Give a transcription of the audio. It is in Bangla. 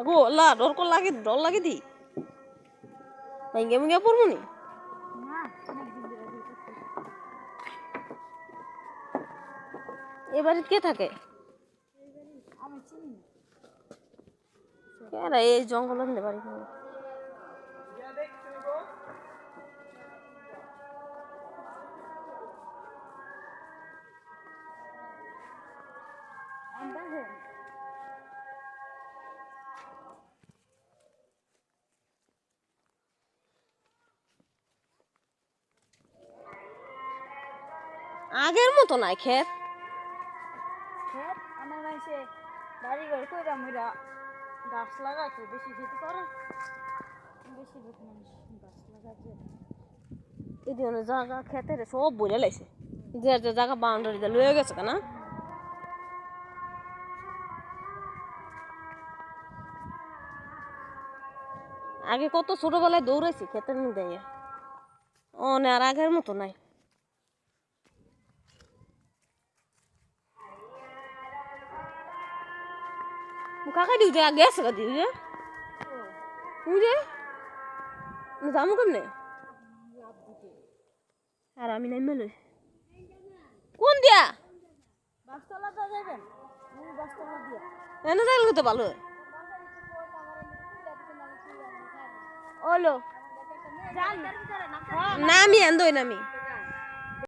আগো, লা, ডর কর লাগে, ডর লাগে দি। ভাঙ্গে ভেঙ্গে পড়ব নি? কে থাকে? এই জঙ্গলের বাড়ি আগের মতো নাই আমার মাইসে বাড়ি ঘর কইরা মইরা গাছ লাগাইছে বেশি খেতে করে বেশি লোক মানুষ গাছ লাগাইছে। এদিকে জায়গা খেতে সব বলে লাইছে। যে যে জায়গা বাউন্ডারিতে লয়ে গেছে আগে কত ছোটবেলায় দৌড়াইছি খেতের মধ্যে ইয়া। ও না আর আগের মতো নাই। কাকা দিউ যে আগে আছে দিউ যে তুই যে যাব কেমনে আর আমি নাই মেলে কোন দিয়া বাসতলা তো যাবেন তুমি বাসতলা দিয়া এনে যাইলে তো ভালো ওলো জান নামি আন্দোই নামি